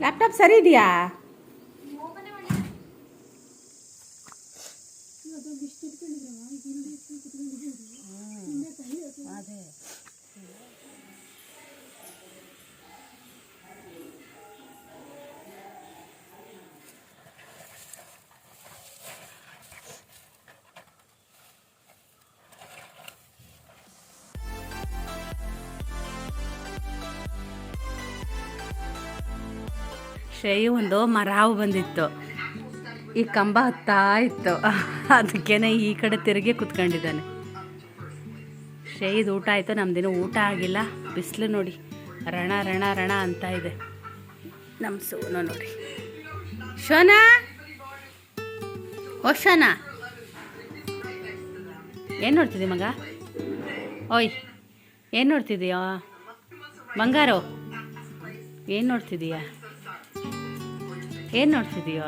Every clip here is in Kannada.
ಲ್ಯಾಪ್ಟಾಪ್ ಸರಿ ಇದೆಯಾ ಶ್ರೇಯು ಒಂದು ಮರಾವು ಬಂದಿತ್ತು. ಈ ಕಂಬ ಹತ್ತಾ ಇತ್ತು. ಅದಕ್ಕೇನೆ ಈ ಕಡೆ ತಿರುಗಿ ಕುತ್ಕೊಂಡಿದ್ದಾನೆ. ಶೈದು ಊಟ ಆಯಿತು. ನಮ್ದಿನ್ನೂ ಊಟ ಆಗಿಲ್ಲ. ಬಿಸಿಲು ನೋಡಿ. ರಣ ರಣ ರಣ ಅಂತ ಇದೆ. ನಮ್ಮ ಸೋನು ನೋಡಿ. ಶೋನಾ? ಓ, ಶೋನಾ. ಏನು ನೋಡ್ತಿದ್ದಿ ಮಗ? ಓಯ್, ಏನು ನೋಡ್ತಿದ್ದೀಯಾ? ಬಂಗಾರು? ಏನು ನೋಡ್ತಿದ್ದೀಯಾ? ಏನು ನೋಡ್ತಿದೀಯೋ?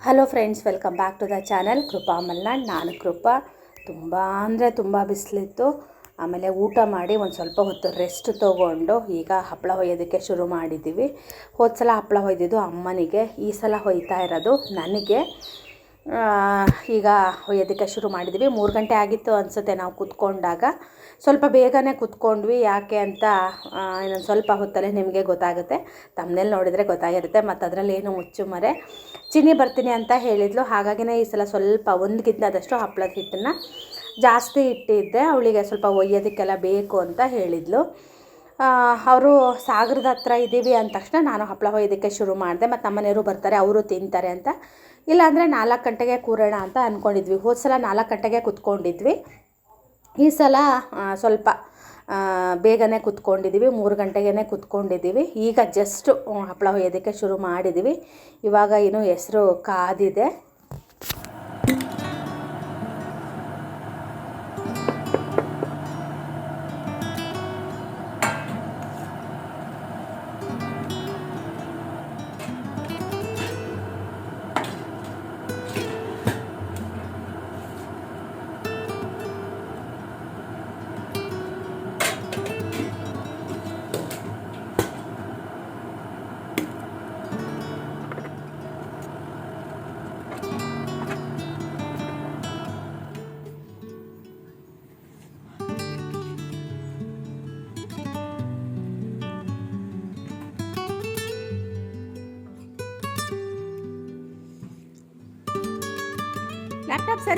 Hello friends welcome back to the channel Krupa Malnad, ನಾನು ಕೃಪಾ. ತುಂಬ ಅಂದರೆ ತುಂಬ ಬಿಸಿಲಿತ್ತು. ಆಮೇಲೆ ಊಟ ಮಾಡಿ ಒಂದು ಸ್ವಲ್ಪ ಹೊತ್ತು ರೆಸ್ಟ್ ತೊಗೊಂಡು ಈಗ ಹಪ್ಪಳ ಹೊಯ್ಯೋದಕ್ಕೆ ಶುರು ಮಾಡಿದ್ದೀವಿ ಹೋದ ಸಲ ಹಪ್ಪಳ ಹೊಯ್ದಿದ್ದು ಅಮ್ಮನಿಗೆ, ಈ ಸಲ ಹೊಯ್ತಾ ಇರೋದು ನನಗೆ. ಈಗ ಒಯ್ಯೋದಕ್ಕೆ ಶುರು ಮಾಡಿದ್ವಿ. ಮೂರು ಗಂಟೆ ಆಗಿತ್ತು ಅನಿಸುತ್ತೆ ನಾವು ಕುತ್ಕೊಂಡಾಗ. ಸ್ವಲ್ಪ ಬೇಗನೆ ಕುತ್ಕೊಂಡ್ವಿ. ಯಾಕೆ ಅಂತ ಇನ್ನೊಂದು ಸ್ವಲ್ಪ ಹೊತ್ತಲ್ಲೇ ನಿಮಗೆ ಗೊತ್ತಾಗುತ್ತೆ. ತಮ್ಮನೇಲಿ ನೋಡಿದರೆ ಗೊತ್ತಾಗಿರುತ್ತೆ. ಮತ್ತು ಅದರಲ್ಲಿ ಏನು ಮುಚ್ಚು ಮರೆ ಚಿನ್ನಿ ಬರ್ತೀನಿ ಅಂತ ಹೇಳಿದ್ಲು. ಹಾಗಾಗಿನೇ ಈ ಸಲ ಸ್ವಲ್ಪ ಒಂದು ಗಿದ್ದದಷ್ಟು ಹಪ್ಪಳದ ಹಿಟ್ಟನ್ನು ಜಾಸ್ತಿ ಇಟ್ಟಿದ್ದೆ. ಅವಳಿಗೆ ಸ್ವಲ್ಪ ಒಯ್ಯೋದಕ್ಕೆಲ್ಲ ಬೇಕು ಅಂತ ಹೇಳಿದ್ಲು. ಅವರು ಸಾಗರದ ಹತ್ರ ಇದ್ದೀವಿ ಅಂದ ತಕ್ಷಣ ನಾನು ಹಪ್ಪಳ ಹೊಯ್ಯೋದಕ್ಕೆ ಶುರು ಮಾಡಿದೆ. ಮತ್ತು ನಮ್ಮನೆಯವರು ಬರ್ತಾರೆ, ಅವರು ತಿಂತಾರೆ ಅಂತ ಇಲ್ಲಾಂದರೆ ನಾಲ್ಕು ಗಂಟೆಗೆ ಕೂರೋಣ ಅಂತ ಅಂದ್ಕೊಂಡಿದ್ವಿ ಹೋದ ಸಲ ನಾಲ್ಕು ಗಂಟೆಗೆ ಕೂತ್ಕೊಂಡಿದ್ವಿ. ಈ ಸಲ ಸ್ವಲ್ಪ ಬೇಗನೆ ಕೂತ್ಕೊಂಡಿದ್ದೀವಿ. ಮೂರು ಗಂಟೆಗೇ ಕೂತ್ಕೊಂಡಿದ್ದೀವಿ. ಈಗ ಜಸ್ಟು ಹಪ್ಪಳ ಹೊಯ್ಯೋದಕ್ಕೆ ಶುರು ಮಾಡಿದ್ದೀವಿ. ಇವಾಗ ಏನು ಹೆಸರು ಕಾದಿದೆ.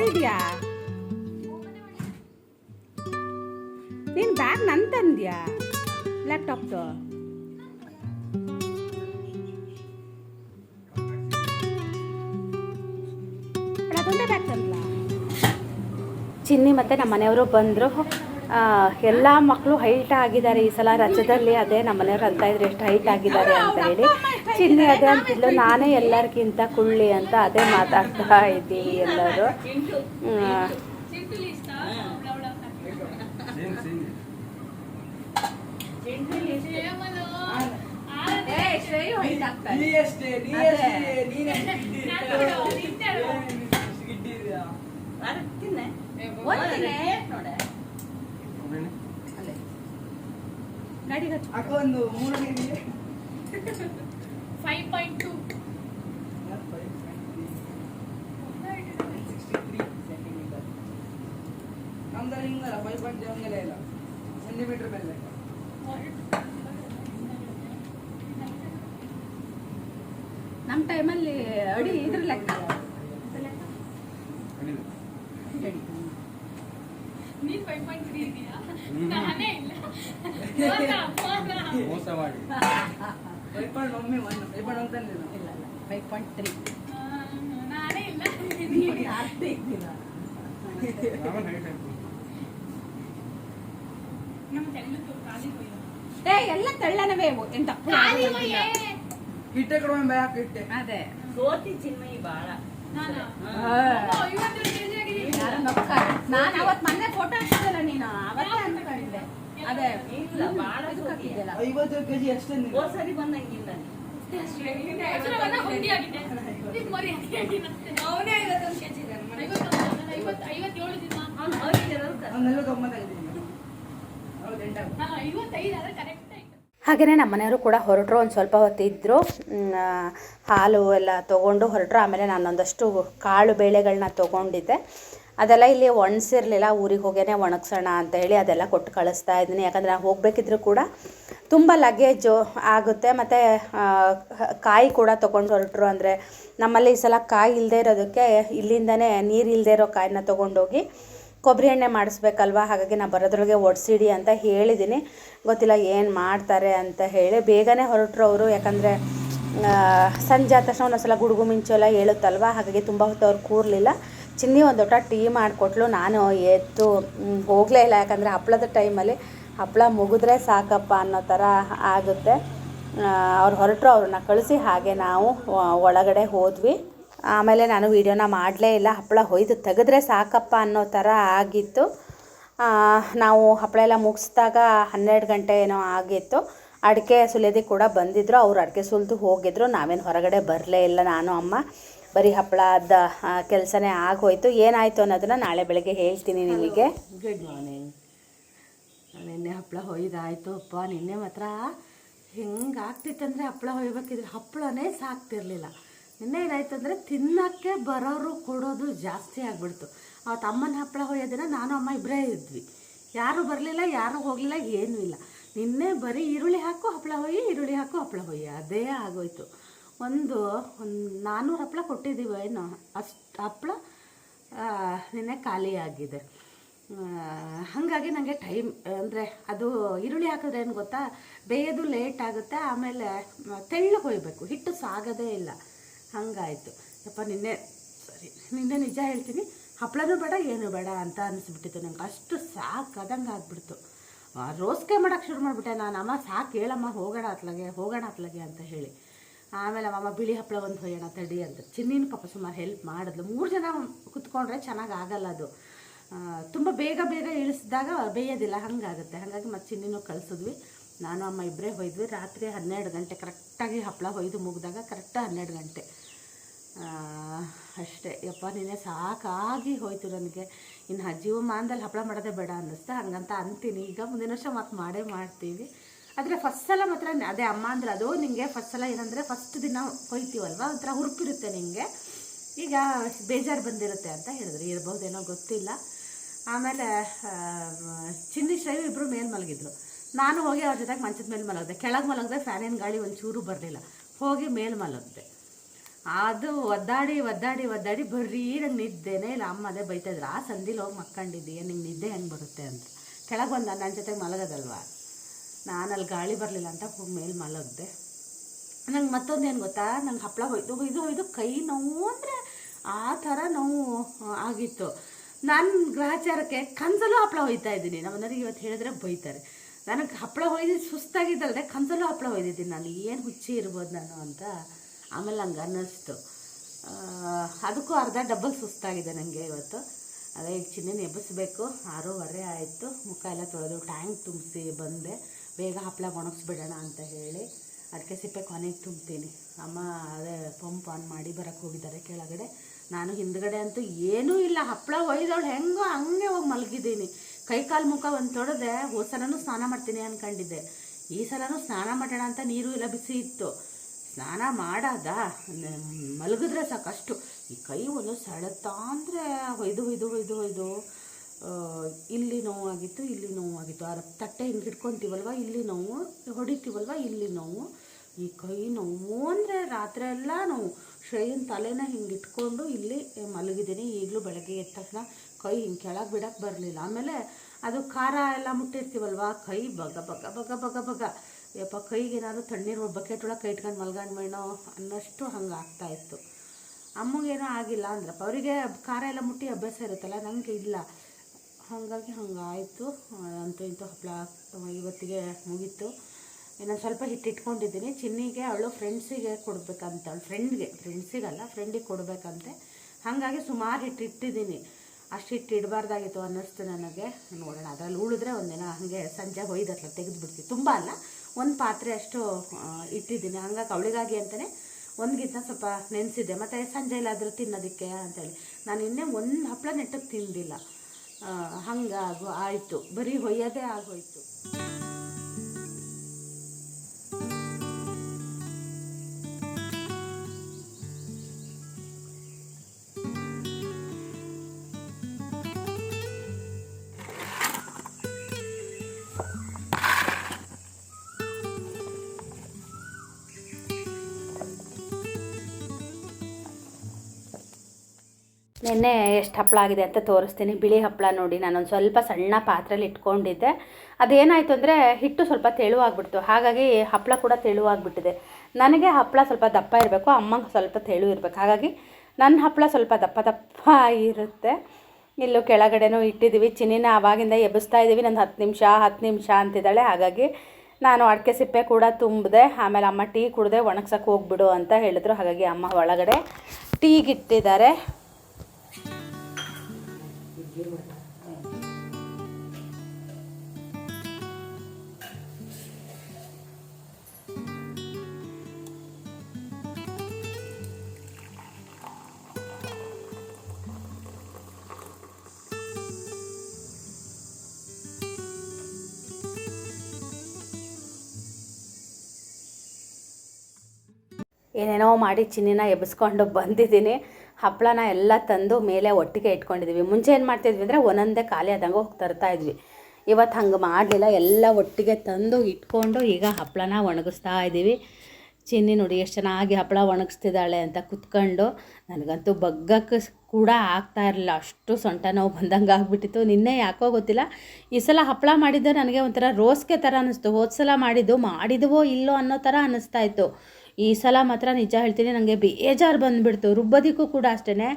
ಇದೆಯಾ ನೀನು ಬ್ಯಾಗ್ ನನ್ ತಂದ್ಯಾ? ಲ್ಯಾಪ್ಟಾಪ್ದು? ಚಿನ್ನಿ ಮತ್ತು ನಮ್ಮ ಮನೆಯವರು ಬಂದರು. ಎಲ್ಲ ಮಕ್ಕಳು ಹೈಟ್ ಆಗಿದ್ದಾರೆ. ಈ ಸಲ ರಜದಲ್ಲಿ ಅದೇ ನಮ್ಮ ಮನೆಯವರು ಅಂತ ಇದ್ರು ಎಷ್ಟು ಹೈಟ್ ಆಗಿದ್ದಾರೆ ಅಂತ ಹೇಳಿ. ಚಿನ್ನಿ ಅದೇ ಅಂತಿದ್ಲು ನಾನೇ ಎಲ್ಲರಿಗಿಂತ ಕುಳ್ಳಿ ಅಂತ ಅದೇ ಮಾತಾಡ್ತಾ ಇದ್ದೀವಿ ಎಲ್ಲರೂ ಒಂದು ಮೂರು ಫೈವ್ ಪಾಯಿಂಟ್ ಟು ನಮ್ದಲ್ಲಿ ಹಿಂಗಲ್ಲ ಫೈವ್ ಪಾಯಿಂಟ್ ಇಲ್ಲ ಸೆಂಟಿಮೀಟರ್ ಮೇಲೆ ನಮ್ಮ ಟೈಮಲ್ಲಿ ಅಡಿ ಇದ್ರ ಲೆಕ್ಕ. ನೀನ್ ಫೈವ್ ಪಾಯಿಂಟ್ ತ್ರೀ ಇದೆಯಾ? ನಾನೇ ಇಲ್ಲ. ಮೋಸ ಮಾಡಿ. ಪಾಯಿಂಟ್ ಒಮ್ಮೆ ಒನ್ ಫೈವ್ ಪಾಯಿಂಟ್ ಒನ್ ತಂದಿಲ್ಲ ಇಲ್ಲ ಇಲ್ಲ. ಫೈವ್ ಪಾಯಿಂಟ್ ತ್ರೀ ನಾನೇ ಇಲ್ಲ. ಅರ್ಧ ಇದ್ದಿಲ್ಲ ರಾಮನ್ ನಮ್ಮ ತೆಳ್ಳದು ಖಾಲಿ ಹೋಯ್ತು ಏ ಎಲ್ಲ ತಳ್ಳನವೇ ಎಂತ? ಕಿಟ್ಟೆ ಕೊಡುವ ಬ್ಯಾಕ್ ಅದೇ. ಸೋತಿ ಚಿನ್ಮಯಿ ಬಾಳ. ನಾನು? ಹಾ. ಐವತ್ತೇಳು ಕೆಜಿ ಆಗಿದ್ದೀನಿ ನಾನು ಅವತ್ ಮೊನ್ನೆ ಫೋಟೋ ಹಾಕಿದಲ್ಲ ನೀನು. ಅವತ್ತೇ ಅನ್ಕೊಂಡಿದ್ದೆ ಅದೇ. ಐವತ್ತು ಕೆಜಿ ಅಷ್ಟೇ ಸರಿ ಬಂದಂಗಿಲ್ಲ. ಅವನೇ ಐವತ್ತೊಂದು ಕೆಜಿ ಐವತ್ತೇಳು ದಿನ. ಅವನ್ನೆಲ್ಲ ಗಮ್ಮತ್ತಾಗಿದ್ದೀನಿ ಐವತ್ತೈದು ಕರೆಕ್ಟ್ ಹಾಗೆಯೇ ನಮ್ಮ ಮನೆಯವರು ಕೂಡ ಹೊರಟರು ಒಂದು ಸ್ವಲ್ಪ ಹೊತ್ತಿದ್ರು ಹಾಲು ಎಲ್ಲ ತೊಗೊಂಡು ಹೊರಟರು. ಆಮೇಲೆ ನಾನೊಂದಷ್ಟು ಕಾಳು ಬೇಳೆಗಳನ್ನ ತೊಗೊಂಡಿದ್ದೆ. ಅದೆಲ್ಲ ಇಲ್ಲಿ ಒಣಸಿರ್ಲಿಲ್ಲ ಊರಿಗೆ ಹೋಗೇನೆ ಒಣಗ್ಸೋಣ ಅಂತ ಹೇಳಿ ಅದೆಲ್ಲ ಕೊಟ್ಟು ಕಳಿಸ್ತಾ ಇದ್ದೀನಿ. ಯಾಕಂದರೆ ನಾನು ಹೋಗಬೇಕಿದ್ರೂ ಕೂಡ ತುಂಬ ಲಗೇಜು ಆಗುತ್ತೆ. ಮತ್ತು ಕಾಯಿ ಕೂಡ ತೊಗೊಂಡು ಹೊರಟರು. ಅಂದರೆ ನಮ್ಮಲ್ಲಿ ಈ ಸಲ ಕಾಯಿ ಇಲ್ಲದೆ ಇರೋದಕ್ಕೆ ಇಲ್ಲಿಂದನೇ ನೀರು ಇಲ್ಲದೆ ಇರೋ ಕಾಯಿನ ತೊಗೊಂಡೋಗಿ ಕೊಬ್ಬರಿ ಎಣ್ಣೆ ಮಾಡಿಸ್ಬೇಕಲ್ವಾ? ಹಾಗಾಗಿ ನಾನು ಬರೋದ್ರೊಳಗೆ ಒಡಿಸಿಡಿ ಅಂತ ಹೇಳಿದ್ದೀನಿ ಗೊತ್ತಿಲ್ಲ ಏನು ಮಾಡ್ತಾರೆ ಅಂತ ಹೇಳಿ ಬೇಗನೆ ಹೊರಟರು ಅವರು. ಯಾಕಂದರೆ ಸಂಜೆ ಆದ ತಕ್ಷಣ ಒಂದೊಂದ್ಸಲ ಗುಡುಗು ಮಿಂಚು ಎಲ್ಲ ಹೇಳುತ್ತಲ್ವ? ಹಾಗಾಗಿ ತುಂಬ ಹೊತ್ತು ಅವ್ರು ಕೂರಲಿಲ್ಲ. ಚಿನ್ನಿ ಒಂದು ಲೋಟ ಟೀ ಮಾಡಿಕೊಟ್ಲು. ನಾನು ಎದ್ದು ಹೋಗಲೇ ಇಲ್ಲ. ಯಾಕಂದರೆ ಹಪ್ಪಳದ ಟೈಮಲ್ಲಿ ಹಪ್ಪಳ ಮುಗಿದ್ರೆ ಸಾಕಪ್ಪ ಅನ್ನೋ ಥರ ಆಗುತ್ತೆ. ಅವ್ರು ಹೊರಟರು ಅವ್ರನ್ನ ಕಳಿಸಿ ಹಾಗೆ ನಾವು ಒಳಗಡೆ ಹೋದ್ವಿ. ಆಮೇಲೆ ನಾನು ವೀಡಿಯೋನ ಮಾಡಲೇ ಇಲ್ಲ. ಹಪ್ಪಳ ಹೊಯ್ದು ತೆಗೆದ್ರೆ ಸಾಕಪ್ಪ ಅನ್ನೋ ಥರ ಆಗಿತ್ತು. ನಾವು ಹಪ್ಪಳ ಎಲ್ಲ ಮುಗಿಸ್ದಾಗ ಹನ್ನೆರಡು ಗಂಟೆ ಏನೋ ಆಗಿತ್ತು. ಅಡಿಕೆ ಸುಲೇದಿ ಕೂಡ ಬಂದಿದ್ದರು ಅವ್ರು ಅಡಿಕೆ ಸುಲಿದು ಹೋಗಿದ್ರು. ನಾವೇನು ಹೊರಗಡೆ ಬರಲೇ ಇಲ್ಲ ನಾನು, ಅಮ್ಮ. ಬರೀ ಹಪ್ಪಳದ ಕೆಲಸನೇ ಆಗೋಯ್ತು. ಏನಾಯಿತು ಅನ್ನೋದನ್ನ ನಾಳೆ ಬೆಳಗ್ಗೆ ಹೇಳ್ತೀನಿ ನಿಮಗೆ. ಗುಡ್ ಮಾರ್ನಿಂಗ್ ನಿನ್ನೆ ಹಪ್ಪಳ ಹೊಯ್ದಾಯ್ತು ಅಪ್ಪ. ನಿನ್ನೆ ಮಾತ್ರ ಹೆಂಗೆ ಆಗ್ತಿತ್ತಂದರೆ ಹಪ್ಪಳ ಹೊಯ್ಬೇಕಿದ್ರೆ ಹಪ್ಪಳನೇ ಸಾಕ್ತಿರ್ಲಿಲ್ಲ. ನಿನ್ನೆ ಏನಾಯ್ತು ಅಂದರೆ ತಿನ್ನೋಕ್ಕೆ ಬರೋರು ಕೊಡೋದು ಜಾಸ್ತಿ ಆಗ್ಬಿಡ್ತು. ಅವತ್ತು ಅಮ್ಮನ ಹಪ್ಪಳ ಹೊಯ್ಯೋದಿನ ನಾನು ಅಮ್ಮ ಇಬ್ಬರೇ ಇದ್ವಿ. ಯಾರೂ ಬರಲಿಲ್ಲ ಯಾರೂ ಹೋಗಲಿಲ್ಲ ಏನೂ ಇಲ್ಲ. ನಿನ್ನೆ ಬರೀ ಈರುಳ್ಳಿ ಹಾಕು ಹಪ್ಪಳ ಹೊಯ್ಯಿ ಈರುಳ್ಳಿ ಹಾಕು ಹಪ್ಪಳ ಹೊಯ್ಯಿ. ಅದೇ ಆಗೋಯ್ತು. ಒಂದು ಒಂದು ನಾನ್ನೂರು ಹಪ್ಪಳ ಕೊಟ್ಟಿದ್ದೀವಿ ಏನು ಅಷ್ಟು ಹಪ್ಪಳ ನಿನ್ನೆ ಖಾಲಿಯಾಗಿದೆ ಹಾಗಾಗಿ ನನಗೆ ಟೈಮ್, ಅಂದರೆ ಅದು ಈರುಳ್ಳಿ ಹಾಕಿದ್ರೆ ಏನು ಗೊತ್ತಾ? ಬೇಯೋದು ಲೇಟ್ ಆಗುತ್ತೆ, ಆಮೇಲೆ ತೆಳ್ಳಗೆ ಹೊಯ್ಬೇಕು. ಹಿಟ್ಟು ಸಾಗೋದೇ ಇಲ್ಲ. ಹಾಗಾಯಿತು. ಯಪ್ಪ, ನಿನ್ನೆ, ಸರಿ, ನಿನ್ನೆ ನಿಜ ಹೇಳ್ತೀನಿ. ಹಪ್ಪಳನೂ ಬೇಡ, ಏನು ಬೇಡ ಅಂತ ಅನಿಸ್ಬಿಟ್ಟಿತ್ತು ನಂಗೆ. ಅಷ್ಟು ಸಾಕಾದಂಗೆ ಆಗ್ಬಿಡ್ತು. ರೋಸ್ಕೆ ಮಾಡೋಕ್ಕೆ ಶುರು ಮಾಡಿಬಿಟ್ಟೆ ನಾನು. ಅಮ್ಮ, ಸಾಕು, ಹೇಳಮ್ಮ, ಹೋಗೋಣ ಅತ್ಲಾಗೆ ಹೋಗೋಣ ಅತ್ಲಾಗೆ ಅಂತ ಹೇಳಿ. ಆಮೇಲೆ ಅಮ್ಮ ಬಿಳಿ ಹಪ್ಪಳ ಒಂದು ಹೊಯ್ಯೋಣ, ತಡಿ ಅಂತ ಚಿನ್ನಿನ ಪಾಪ ಸುಮಾರು ಹೆಲ್ಪ್ ಮಾಡಿದ್ಲು. ಮೂರು ಜನ ಕುತ್ಕೊಂಡ್ರೆ ಚೆನ್ನಾಗಿ ಆಗಲ್ಲ ಅದು. ತುಂಬ ಬೇಗ ಬೇಗ ಇಳಿಸಿದಾಗ ಬೇಯೋದಿಲ್ಲ, ಹಾಗಾಗುತ್ತೆ. ಹಾಗಾಗಿ ಮತ್ತೆ ಚಿನ್ನಿನೂ ಕಳಿಸಿದ್ವಿ. ನಾನು, ಅಮ್ಮ ಇಬ್ಬರೇ ಹೊಯ್ದ್ವಿ. ರಾತ್ರಿ ಹನ್ನೆರಡು ಗಂಟೆ ಕರೆಕ್ಟಾಗಿ ಹಪ್ಪಳ ಹೊಯ್ದು ಮುಗಿದಾಗ ಕರೆಕ್ಟಾಗಿ ಹನ್ನೆರಡು ಗಂಟೆ. ಅಷ್ಟೇ. ಯಪ್ಪ, ನಿನ್ನೆ ಸಾಕಾಗಿ ಹೋಯ್ತು ನನಗೆ. ಇನ್ನು ಜೀವಮಾನದಲ್ಲಿ ಹಪ್ಪಳ ಮಾಡೋದೇ ಬೇಡ ಅನ್ನಿಸ್ತಾ. ಹಂಗಂತ ಅಂತೀನಿ. ಈಗ ಮುಂದಿನ ವರ್ಷ ಮತ್ತೆ ಮಾಡೇ ಮಾಡ್ತೀವಿ. ಆದರೆ ಫಸ್ಟ್ ಸಲ ಮಾತ್ರ ಅದೇ ಅಮ್ಮ ಅಂದ್ರೆ ಅದು ನಿಮಗೆ ಫಸ್ಟ್ ಸಲ ಏನಂದರೆ ಫಸ್ಟ್ ದಿನ ಹೊಯ್ತೀವಲ್ವ? ಒಂಥರ ಹುರುಪಿರುತ್ತೆ ನಿಮಗೆ ಈಗ ಬೇಜಾರು ಬಂದಿರುತ್ತೆ ಅಂತ ಹೇಳಿದ್ರು. ಇರ್ಬೋದೇನೋ ಗೊತ್ತಿಲ್ಲ. ಆಮೇಲೆ ಚಿನ್ನಿ ಶ್ರೈವ್ ಇಬ್ಬರು ಮೇಲೆ ಮಲಗಿದ್ರು. ನಾನು ಹೋಗಿ ಅವ್ರ ಜೊತೆಗೆ ಮಂಚದ ಮೇಲೆ ಮಲಗಿದೆ. ಕೆಳಗೆ ಮಲಗಿದೆ ಫ್ಯಾನಿನ ಗಾಳಿ ಒಂಚೂರು ಬರಲಿಲ್ಲ. ಹೋಗಿ ಮೇಲೆ ಮಲಗಿದೆ. ಅದು ಒದ್ದಾಡಿ ಒದ್ದಾಡಿ ಒದ್ದಾಡಿ ಬರೀ ನಂಗೆ ನಿದ್ದೆನೇ ಇಲ್ಲ. ಅಮ್ಮ ಅದೇ ಬೈತಾಯಿದ್ರು ಆ ಸಂದಿಲಿ ಹೋಗಿ ಮಕ್ಕೊಂಡಿದ್ದೀಯ? ನಿಂಗೆ ನಿದ್ದೆ ಹೆಂಗೆ ಬರುತ್ತೆ ಅಂತ. ಕೆಳಗೆ ಬಂದ ನನ್ನ ಜೊತೆಗೆ ಮಲಗೋದಲ್ವಾ? ನಾನು ಅಲ್ಲಿ ಗಾಳಿ ಬರಲಿಲ್ಲ ಅಂತ ಹೋಗಿ ಮೇಲೆ ಮಲಗಿದೆ. ನಂಗೆ ಮತ್ತೊಂದು ಏನು ಗೊತ್ತಾ? ನಂಗೆ ಹಪ್ಪಳ ಹೋಯ್ತು. ಇದು ಇದು ಕೈ ನೋವು ಅಂದರೆ ಆ ಥರ ನೋವು ಆಗಿತ್ತು. ನಾನು ಗ್ರಹಚಾರಕ್ಕೆ ಕನ್ಸಲ್ಲೂ ಹಪ್ಪಳ ಹೋಯ್ತಾ ಇದ್ದೀನಿ. ನಮ್ಮ ಇವತ್ತು ಹೇಳಿದ್ರೆ ಬೈತಾರೆ. ನನಗೆ ಹಪ್ಪಳ ಹೊಯ್ದು ಸುಸ್ತಾಗಿದ್ದಲ್ಲದೆ ಕನ್ಸಲ್ಲೂ ಹಪ್ಪಳ ಹೊಯ್ದಿದ್ದೀನಿ. ನಾನು ಏನು ಹುಚ್ಚಿ ಇರ್ಬೋದು ನಾನು ಅಂತ ಆಮೇಲೆ ಹಂಗೆ ಅನ್ನಿಸ್ತು. ಅದಕ್ಕೂ ಅರ್ಧ ಡಬಲ್ ಸುಸ್ತಾಗಿದೆ ನನಗೆ ಇವತ್ತು. ಅದೇ ಈಗ ಚಿನ್ನಿನ ಎಬ್ಬಿಸ್ಬೇಕು. ಆರೂವರೆ ಆಯಿತು. ಮುಖ ಎಲ್ಲ ತೊಳೆದು ಟ್ಯಾಂಕ್ ತುಂಬಿಸಿ ಬಂದೆ. ಬೇಗ ಹಪ್ಪಳ ಒಣಗಿಸ್ಬಿಡೋಣ ಅಂತ ಹೇಳಿ ಅದಕ್ಕೆ ಸಿಪ್ಪೆ ಕೊನೆಗೆ ತುಂಬ್ತೀನಿ. ಅಮ್ಮ ಅದೇ ಪಂಪ್ ಆನ್ ಮಾಡಿ ಬರೋಕ್ಕೆ ಹೋಗಿದ್ದಾರೆ ಕೆಳಗಡೆ. ನಾನು ಹಿಂದ್ಗಡೆ ಅಂತೂ ಏನೂ ಇಲ್ಲ. ಹಪ್ಪಳ ಒಯ್ದವಳು ಹೆಂಗೋ ಹಂಗೆ ಹೋಗಿ ಮಲಗಿದ್ದೀನಿ. ಕೈ ಕಾಲು ಮುಖ ಒಂದು ತೊಡೆದೆ ಹೋದ ಸಲನೂ ಸ್ನಾನ ಮಾಡ್ತೀನಿ ಅಂದ್ಕೊಂಡಿದ್ದೆ ಈ ಸಲನೂ ಸ್ನಾನ ಮಾಡೋಣ ಅಂತ ನೀರು ಇಲ್ಲ, ಬಿಸಿ ಇತ್ತು. ಸ್ನಾನ ಮಾಡಾದ. ಮಲಗಿದ್ರೆ ಸಾಕಷ್ಟು. ಈ ಕೈ ಒಂದು ಸೆಳೆತ ಅಂದರೆ ಹೊಯ್ದು ಹೊಯ್ದು ಹೊಯ್ದು ಹೊಯ್ದು ಇಲ್ಲಿ ನೋವಾಗಿತ್ತು ಇಲ್ಲಿ ನೋವಾಗಿತ್ತು. ಆ ತಟ್ಟೆ ಹಿಂಗೆ ಹಿಡ್ಕೊತೀವಲ್ವ, ಇಲ್ಲಿ ನೋವು, ಹೊಡಿತೀವಲ್ವ, ಇಲ್ಲಿ ನೋವು. ಈ ಕೈ ನೋವು ಅಂದರೆ ರಾತ್ರಿ ಎಲ್ಲ ನೋವು. ಶ್ರೇಯನ್ ತಲೆನ ಹಿಂಗೆ ಇಟ್ಕೊಂಡು ಇಲ್ಲಿ ಮಲಗಿದ್ದೀನಿ, ಈಗಲೂ ಬೆಳಗ್ಗೆ ಎದ್ದ ತಕ್ಷಣ ಕೈ ಹಿಂಗೆ ಕೆಳಗೆ ಬಿಡಕ್ಕೆ ಬರಲಿಲ್ಲ. ಆಮೇಲೆ ಅದು ಖಾರ ಎಲ್ಲ ಮುಟ್ಟಿರ್ತೀವಲ್ವ, ಕೈ ಬಗ ಬಗ ಬಗ ಬಗ ಬಗ. ಯಪ್ಪ, ಕೈಗೆ ಏನಾದರೂ ತಣ್ಣೀರು ಬಕೆಟ್ ಒಳಗೆ ಕೈ ಇಟ್ಕೊಂಡು ಮಲ್ಗಂಡ್ಮೇಣೋ ಅನ್ನಷ್ಟು ಹಂಗೆ ಆಗ್ತಾ ಇತ್ತು. ಅಮ್ಮಗೇನೋ ಆಗಿಲ್ಲ ಅಂದ್ರಪ್ಪ. ಅವರಿಗೆ ಖಾರ ಎಲ್ಲ ಮುಟ್ಟಿ ಅಭ್ಯಾಸ ಇರುತ್ತಲ್ಲ ನನಗೆ ಇಲ್ಲ. ಹಾಗಾಗಿ ಹಂಗಾಯಿತು. ಅಂತೂ ಇಂತೂ ಹಪ್ಪಳ ಇವತ್ತಿಗೆ ಮುಗೀತು. ಇನ್ನೊಂದು ಸ್ವಲ್ಪ ಹಿಟ್ಟು ಇಟ್ಕೊಂಡಿದ್ದೀನಿ ಚಿನ್ನಿಗೆ, ಅವಳು ಫ್ರೆಂಡ್ಸಿಗೆ ಕೊಡಬೇಕಂತ ಅವಳು ಫ್ರೆಂಡ್ಗೆ ಫ್ರೆಂಡ್ಸಿಗಲ್ಲ ಫ್ರೆಂಡಿಗೆ ಕೊಡಬೇಕಂತೆ. ಹಾಗಾಗಿ ಸುಮಾರು ಹಿಟ್ಟು ಇಟ್ಟಿದ್ದೀನಿ ಅಷ್ಟು ಹಿಟ್ಟು ಇಡಬಾರ್ದಾಗಿತ್ತು ಅನ್ನಿಸ್ತು ನನಗೆ. ನೋಡೋಣ, ಅದರಲ್ಲಿ ಉಳಿದ್ರೆ ಒಂದಿನ ಹಾಗೆ ಸಂಜೆ ಹೊಯ್ದತ್ಲ ತೆಗೆದುಬಿಡ್ತೀವಿ. ತುಂಬ ಅಲ್ಲ, ಒಂದು ಪಾತ್ರೆ ಅಷ್ಟು ಇಟ್ಟಿದ್ದೀನಿ. ಹಂಗಾಗಿ ಅವಳಿಗಾಗಿ ಅಂತಲೇ ಒಂದ್ಗಿಂತ ಸ್ವಲ್ಪ ನೆನೆಸಿದ್ದೆ. ಮತ್ತು ಸಂಜೆ ಇಲ್ಲಾದರೂ ತಿನ್ನೋದಕ್ಕೆ ಅಂತೇಳಿ. ನಾನು ಇನ್ನೇ ಒಂದು ಹಪ್ಪಳ ನೆಟ್ಟಕ್ಕೆ ತಿಂದಿಲ್ಲ. ಹಂಗಾಗು ಆಯಿತು. ಬರೀ ಹೊಯ್ಯೋದೇ ಆಗೋಯ್ತು. ನಿನ್ನೆ ಎಷ್ಟು ಹಪ್ಪಳ ಆಗಿದೆ ಅಂತ ತೋರಿಸ್ತೀನಿ. ಬಿಳಿ ಹಪ್ಪಳ ನೋಡಿ, ನಾನೊಂದು ಸ್ವಲ್ಪ ಸಣ್ಣ ಪಾತ್ರೆಯಲ್ಲಿ ಇಟ್ಕೊಂಡಿದ್ದೆ. ಅದೇನಾಯಿತು ಅಂದರೆ, ಹಿಟ್ಟು ಸ್ವಲ್ಪ ತೆಳುವಾಗ್ಬಿಡ್ತು. ಹಾಗಾಗಿ ಹಪ್ಪಳ ಕೂಡ ತೆಳುವಾಗ್ಬಿಟ್ಟಿದೆ. ನನಗೆ ಹಪ್ಪಳ ಸ್ವಲ್ಪ ದಪ್ಪ ಇರಬೇಕು, ಅಮ್ಮಂಗೆ ಸ್ವಲ್ಪ ತೆಳು ಇರಬೇಕು. ಹಾಗಾಗಿ ನನ್ನ ಹಪ್ಪಳ ಸ್ವಲ್ಪ ದಪ್ಪ ದಪ್ಪ ಇರುತ್ತೆ. ಇಲ್ಲೂ ಕೆಳಗಡೆನೂ ಇಟ್ಟಿದ್ದೀವಿ ಚಿನ್ನಿನ ಆವಾಗಿಂದ ಎಬ್ಬಿಸ್ತಾ ಇದ್ದೀವಿ ನಂದು ಹತ್ತು ನಿಮಿಷ ಹತ್ತು ನಿಮಿಷ ಅಂತಿದ್ದಾಳೆ. ಹಾಗಾಗಿ ನಾನು ಅಡಿಕೆ ಸಿಪ್ಪೆ ಕೂಡ ತುಂಬಿದೆ, ಆಮೇಲೆ ಅಮ್ಮ ಟೀ ಕುಡಿದೆ ಒಣಗ್ಸೋಕೆ ಹೋಗ್ಬಿಡು ಅಂತ ಹೇಳಿದ್ರು. ಹಾಗಾಗಿ ಅಮ್ಮ ಒಳಗಡೆ ಟೀಗಿಟ್ಟಿದ್ದಾರೆ ಏನೇನೋ ಮಾಡಿ ಚಿನ್ನಿನ ಎಬ್ಬಿಸ್ಕೊಂಡು ಬಂದಿದ್ದೀನಿ. ಹಪ್ಪಳನ ಎಲ್ಲ ತಂದು ಮೇಲೆ ಒಟ್ಟಿಗೆ ಇಟ್ಕೊಂಡಿದ್ವಿ. ಮುಂಚೆ ಏನು ಮಾಡ್ತಿದ್ವಿ ಅಂದರೆ ಒಂದೊಂದೇ ಖಾಲಿ ಆದಂಗೆ ಹೋಗಿ ತರ್ತಾ ಇದ್ವಿ. ಇವತ್ತು ಹಂಗೆ ಮಾಡಲಿಲ್ಲ. ಎಲ್ಲ ಒಟ್ಟಿಗೆ ತಂದು ಇಟ್ಕೊಂಡು ಈಗ ಹಪ್ಪಳನ ಒಣಗಿಸ್ತಾ ಇದ್ದೀವಿ ಚಿನ್ನಿ ನೋಡಿ ಎಷ್ಟು ಚೆನ್ನಾಗಿ ಹಪ್ಪಳ ಒಣಗಿಸ್ತಿದ್ದಾಳೆ ಅಂತ ಕುತ್ಕೊಂಡು. ನನಗಂತೂ ಬಗ್ಗಕ್ಕೆ ಕೂಡ ಆಗ್ತಾ ಇರಲಿಲ್ಲ. ಅಷ್ಟು ಸೊಂಟ ನೋವು ಬಂದಂಗೆ ಆಗ್ಬಿಟ್ಟಿತ್ತು. ನಿನ್ನೆ ಯಾಕೋ ಗೊತ್ತಿಲ್ಲ. ಈ ಸಲ ಹಪ್ಪಳ ಮಾಡಿದ್ದೆ ನನಗೆ ಒಂಥರ ರೋಸ್ಗೆ ಥರ ಅನ್ನಿಸ್ತು ಹೋದ ಸಲ ಮಾಡಿದ್ದು ಮಾಡಿದವೋ ಇಲ್ಲೋ ಅನ್ನೋ ಥರ ಅನ್ನಿಸ್ತಾ ಇತ್ತು. ಈ ಸಲ ಮಾತ್ರ ನಿಜ ಹೇಳ್ತೀನಿ ನನಗೆ ಬೇಜಾರು ಬಂದುಬಿಡ್ತು. ರುಬ್ಬೋದಕ್ಕೂ ಕೂಡ ಅಷ್ಟೇ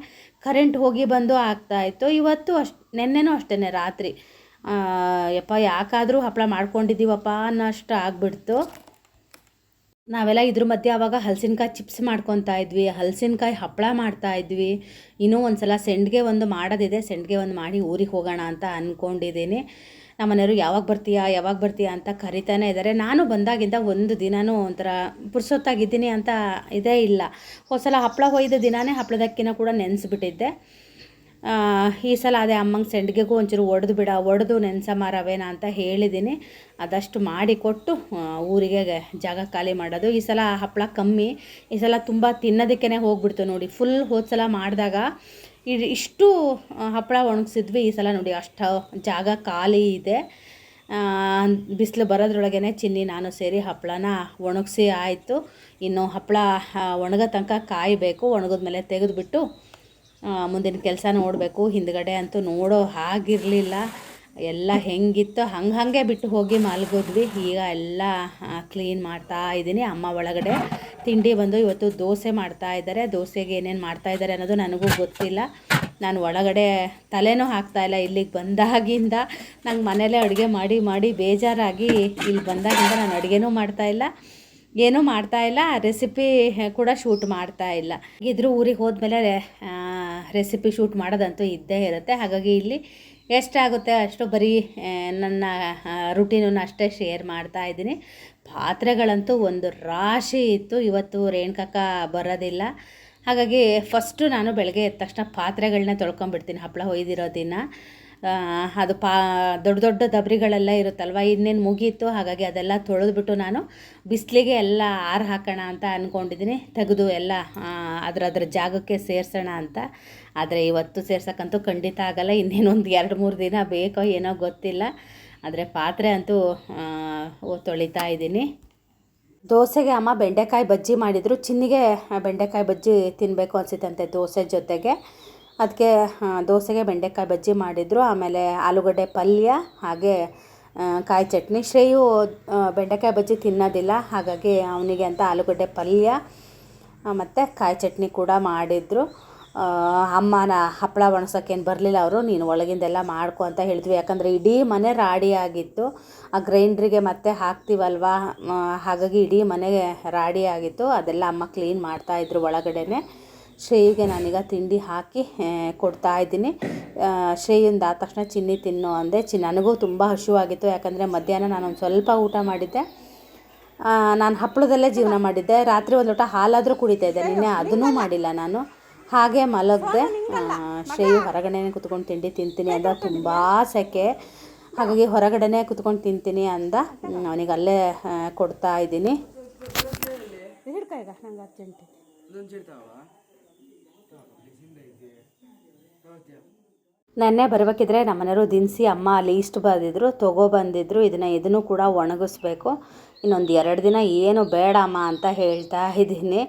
ಕರೆಂಟ್ ಹೋಗಿ ಬಂದು ಆಗ್ತಾಯಿತ್ತು ಇವತ್ತು ಅಷ್ಟು, ನೆನ್ನೆನೂ ಅಷ್ಟೇ ರಾತ್ರಿ. ಯಪ್ಪ, ಯಾಕಾದರೂ ಹಪ್ಪಳ ಮಾಡ್ಕೊಂಡಿದ್ದೀವಪ್ಪ ಅನ್ನೋಷ್ಟು ಆಗ್ಬಿಡ್ತು. ನಾವೆಲ್ಲ ಇದ್ರ ಮಧ್ಯೆ ಆವಾಗ ಹಲಸಿನಕಾಯಿ ಚಿಪ್ಸ್ ಮಾಡ್ಕೊತಾ ಇದ್ವಿ. ಹಲಸಿನಕಾಯಿ ಹಪ್ಪಳ ಮಾಡ್ತಾ ಇದ್ವಿ. ಇನ್ನೂ ಒಂದು ಸಲ ಸೆಂಡ್ಗೆ ಒಂದು ಮಾಡೋದಿದೆ. ಸೆಂಡ್ಗೆ ಒಂದು ಮಾಡಿ ಊರಿಗೆ ಹೋಗೋಣ ಅಂತ ಅಂದ್ಕೊಂಡಿದ್ದೀನಿ ನಮ್ಮ ಮನೆಯವರು ಯಾವಾಗ ಬರ್ತೀಯಾ ಯಾವಾಗ ಬರ್ತೀಯಾ ಅಂತ ಕರಿತಾನೆ ಇದ್ದಾರೆ ನಾನು ಬಂದಾಗಿಂದ ಒಂದು ದಿನನೂ ಒಂಥರ ಪುರ್ಸೊತ್ತಾಗಿದ್ದೀನಿ ಅಂತ ಇದೇ ಇಲ್ಲ. ಹೋದ್ಸಲ ಹಪ್ಪಳ ಒಯ್ದ ದಿನಾನೇ ಹಪ್ಪಳದಕ್ಕಿನ ಕೂಡ ನೆನೆಸ್ಬಿಟ್ಟಿದ್ದೆ. ಈ ಸಲ ಅದೇ ಅಮ್ಮಂಗೆ ಸೆಂಡ್ಗೆಗೂ ಒಂಚೂರು ಒಡೆದು ಬಿಡ, ಒಡೆದು ನೆನ್ಸ ಮಾರವೇನ ಅಂತ ಹೇಳಿದ್ದೀನಿ. ಅದಷ್ಟು ಮಾಡಿಕೊಟ್ಟು ಊರಿಗೆ ಜಾಗ ಖಾಲಿ ಮಾಡೋದು. ಈ ಸಲ ಹಪ್ಪಳ ಕಮ್ಮಿ. ಈ ಸಲ ತುಂಬ ತಿನ್ನೋದಕ್ಕೇ ಹೋಗ್ಬಿಡ್ತು ನೋಡಿ. ಫುಲ್ ಹೋದ ಸಲ ಮಾಡಿದಾಗ ಇ- ಇಷ್ಟು ಹಪ್ಪಳ ಒಣಗಿಸಿದ್ವಿ ಈ ಸಲ ನೋಡಿ. ಅಷ್ಟು ಜಾಗ ಖಾಲಿ ಇದೆ. ಬಿಸಿಲು ಬರೋದ್ರೊಳಗೇ ಚಿನ್ನಿ ನಾನು ಸೇರಿ ಹಪ್ಪಳನ ಒಣಗಿಸಿ ಆಯಿತು. ಇನ್ನು ಹಪ್ಪಳ ಒಣಗೋ ತನಕ ಕಾಯಬೇಕು. ಒಣಗಿದ್ಮೇಲೆ ತೆಗೆದುಬಿಟ್ಟು ಮುಂದಿನ ಕೆಲಸ ನೋಡಬೇಕು. ಹಿಂದ್ಗಡೆ ಅಂತೂ ನೋಡೋ ಹಾಗಿರಲಿಲ್ಲ. ಎಲ್ಲ ಹೆಂಗಿತ್ತು ಹಂಗೆ ಹಾಗೆ ಬಿಟ್ಟು ಹೋಗಿ ಮಲ್ಗಿದ್ವಿ. ಈಗ ಎಲ್ಲ ಕ್ಲೀನ್ ಮಾಡ್ತಾ ಇದ್ದೀನಿ ಅಮ್ಮ ಒಳಗಡೆ ತಿಂಡಿ ಬಂದು ಇವತ್ತು ದೋಸೆ ಮಾಡ್ತಾ ಇದ್ದಾರೆ. ದೋಸೆಗೆ ಏನೇನು ಮಾಡ್ತಾ ಇದ್ದಾರೆ ಅನ್ನೋದು ನನಗೂ ಗೊತ್ತಿಲ್ಲ. ನಾನು ಒಳಗಡೆ ತಲೆನೂ ಹಾಕ್ತಾ ಇಲ್ಲ. ಇಲ್ಲಿಗೆ ಬಂದಾಗಿಂದ ನಂಗೆ ಮನೇಲೇ ಅಡುಗೆ ಮಾಡಿ ಮಾಡಿ ಬೇಜಾರಾಗಿ ಇಲ್ಲಿ ಬಂದಾಗಿಂದ ನಾನು ಅಡುಗೆನೂ ಮಾಡ್ತಾ ಇಲ್ಲ. ಏನೂ ಮಾಡ್ತಾ ಇಲ್ಲ. ರೆಸಿಪಿ ಕೂಡ ಶೂಟ್ ಮಾಡ್ತಾ ಇಲ್ಲ. ಇದ್ರೂ ಊರಿಗೆ ಹೋದ್ಮೇಲೆ ರೆಸಿಪಿ ಶೂಟ್ ಮಾಡೋದಂತೂ ಇದ್ದೇ ಇರುತ್ತೆ. ಹಾಗಾಗಿ ಇಲ್ಲಿ ಎಷ್ಟಾಗುತ್ತೆ ಅಷ್ಟು ಬರೀ ನನ್ನ ರುಟೀನನ್ನು ಅಷ್ಟೇ ಶೇರ್ ಮಾಡ್ತಾ ಇದ್ದೀನಿ. ಪಾತ್ರೆಗಳಂತೂ ಒಂದು ರಾಶಿ ಇತ್ತು. ಇವತ್ತು ರೇಣುಕಕ್ಕ ಬರೋದಿಲ್ಲ. ಹಾಗಾಗಿ ಫಸ್ಟು ನಾನು ಬೆಳಗ್ಗೆ ಎದ್ದ ತಕ್ಷಣ ಪಾತ್ರೆಗಳನ್ನ ತೊಳ್ಕೊಂಬಿಡ್ತೀನಿ ಹಪ್ಪಳ ಹೊಯ್ದಿರೋ ದಿನ. ಅದು ಪಾ, ದೊಡ್ಡ ದೊಡ್ಡ ದಬರಿಗಳೆಲ್ಲ ಇರುತ್ತಲ್ವ, ಇನ್ನೇನು ಮುಗೀತು? ಹಾಗಾಗಿ ಅದೆಲ್ಲ ತೊಳೆದ್ಬಿಟ್ಟು ನಾನು ಬಿಸಿಲಿಗೆ ಎಲ್ಲ ಆರು ಹಾಕೋಣ ಅಂತ ಅಂದ್ಕೊಂಡಿದ್ದೀನಿ ತೆಗೆದು ಎಲ್ಲ ಅದ್ರ ಅದ್ರ ಜಾಗಕ್ಕೆ ಸೇರಿಸೋಣ ಅಂತ. ಆದರೆ ಇವತ್ತು ಸೇರ್ಸೋಕ್ಕಂತೂ ಖಂಡಿತ ಆಗಲ್ಲ. ಇನ್ನೇನೊಂದು ಎರಡು ಮೂರು ದಿನ ಬೇಕೋ ಏನೋ ಗೊತ್ತಿಲ್ಲ. ಆದರೆ ಪಾತ್ರೆ ಅಂತೂ ತೊಳಿತಾ ಇದ್ದೀನಿ. ದೋಸೆಗೆ ಅಮ್ಮ ಬೆಂಡೆಕಾಯಿ ಬಜ್ಜಿ ಮಾಡಿದರು. ಚಿನ್ನಿಗೆ ಬೆಂಡೆಕಾಯಿ ಬಜ್ಜಿ ತಿನ್ನಬೇಕು ಅನಿಸುತ್ತಂತೆ ದೋಸೆ ಜೊತೆಗೆ. ಅದಕ್ಕೆ ದೋಸೆಗೆ ಬೆಂಡೆಕಾಯಿ ಬಜ್ಜಿ ಮಾಡಿದರು. ಆಮೇಲೆ ಆಲೂಗಡ್ಡೆ ಪಲ್ಯ, ಹಾಗೆ ಕಾಯಿ ಚಟ್ನಿ. ಶ್ರೇಯು ಬೆಂಡೆಕಾಯಿ ಬಜ್ಜಿ ತಿನ್ನೋದಿಲ್ಲ. ಹಾಗಾಗಿ ಅವನಿಗೆ ಅಂತ ಆಲೂಗಡ್ಡೆ ಪಲ್ಯ ಮತ್ತು ಕಾಯಿ ಚಟ್ನಿ ಕೂಡ ಮಾಡಿದರು. ಅಮ್ಮನ ಹಪ್ಪಳ ಒಣಸೋಕ್ಕೇನು ಬರಲಿಲ್ಲ ಅವರು, ನೀನು ಒಳಗಿಂದೆಲ್ಲ ಮಾಡ್ಕೊ ಅಂತ ಹೇಳಿದ್ವಿ ಯಾಕಂದರೆ ಇಡೀ ಮನೆ ರಾಡಿ ಆಗಿತ್ತು. ಆ ಗ್ರೈಂಡ್ರಿಗೆ ಮತ್ತೆ ಹಾಕ್ತೀವಲ್ವ? ಹಾಗಾಗಿ ಇಡೀ ಮನೆ ರಾಡಿ ಆಗಿತ್ತು. ಅದೆಲ್ಲ ಅಮ್ಮ ಕ್ಲೀನ್ ಮಾಡ್ತಾಯಿದ್ರು ಒಳಗಡೆನೆ. ಶ್ರೇಯಿಗೆ ನಾನೀಗ ತಿಂಡಿ ಹಾಕಿ ಕೊಡ್ತಾ ಇದ್ದೀನಿ. ಶ್ರೇಯಿಂದ ಆದ ತಕ್ಷಣ ಚಿನ್ನಿ ತಿನ್ನು ಅಂದೆ. ಚಿ ನನಗೂ ತುಂಬ ಹಸಿವಾಗಿತ್ತು. ಯಾಕಂದರೆ ಮಧ್ಯಾಹ್ನ ನಾನೊಂದು ಸ್ವಲ್ಪ ಊಟ ಮಾಡಿದ್ದೆ. ನಾನು ಹಪ್ಪಳದಲ್ಲೇ ಜೀವನ ಮಾಡಿದ್ದೆ. ರಾತ್ರಿ ಒಂದು ಲೋಟ ಹಾಲಾದರೂ ಕುಡಿತಾ ಇದ್ದೆ. ನಿನ್ನೆ ಅದನ್ನೂ ಮಾಡಿಲ್ಲ ನಾನು. ಹಾಗೆ ಮಲಗದೆ. ಶ್ರೇಯು ಹೊರಗಡೆನೇ ಕುತ್ಕೊಂಡು ತಿಂಡಿ ತಿಂತೀನಿ ಅಂದ. ತುಂಬ ಸೆಕೆ. ಹಾಗಾಗಿ ಹೊರಗಡೆನೆ ಕುತ್ಕೊಂಡು ತಿಂತೀನಿ ಅಂದ. ಅವನಿಗೆ ಅಲ್ಲೇ ಕೊಡ್ತಾ ಇದ್ದೀನಿ. ನೆನ್ನೆ ಬರಬೇಕಿದ್ರೆ ನಮ್ಮನೆಯವರು ದಿನಸಿ ಅಮ್ಮ ಅಲ್ಲಿ ಇಷ್ಟು ಬಂದಿದ್ರು ತೊಗೊಬಂದಿದ್ರು ಇದನ್ನು ಇದನ್ನು ಕೂಡ ಒಣಗಿಸ್ಬೇಕು. ಇನ್ನೊಂದು ಎರಡು ದಿನ ಏನು ಬೇಡ ಅಮ್ಮ ಅಂತ ಹೇಳ್ತಾ ಇದ್ದೀನಿ.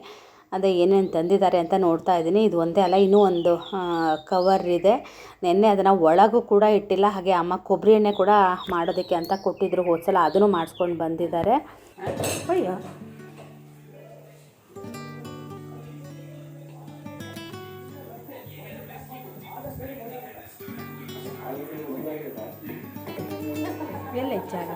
ಅದೇ ಏನೇನು ತಂದಿದ್ದಾರೆ ಅಂತ ನೋಡ್ತಾ ಇದ್ದೀನಿ. ಇದು ಒಂದೇ ಅಲ್ಲ, ಇನ್ನೂ ಒಂದು ಕವರ್ ಇದೆ. ನಿನ್ನೆ ಅದನ್ನು ಒಳಗೂ ಕೂಡ ಇಟ್ಟಿಲ್ಲ, ಹಾಗೆ ಅಮ್ಮ ಕೊಬ್ಬರಿ ಎಣ್ಣೆ ಕೂಡ ಮಾಡೋದಕ್ಕೆ ಅಂತ ಕೊಟ್ಟಿದ್ರು. ಹೋದ್ಸಲ ಅದನ್ನು ಮಾಡಿಸ್ಕೊಂಡು ಬಂದಿದ್ದಾರೆ. ಅಯ್ಯೋ. ಎಲ್ಲ ಹೆಚ್ಚಾಗ?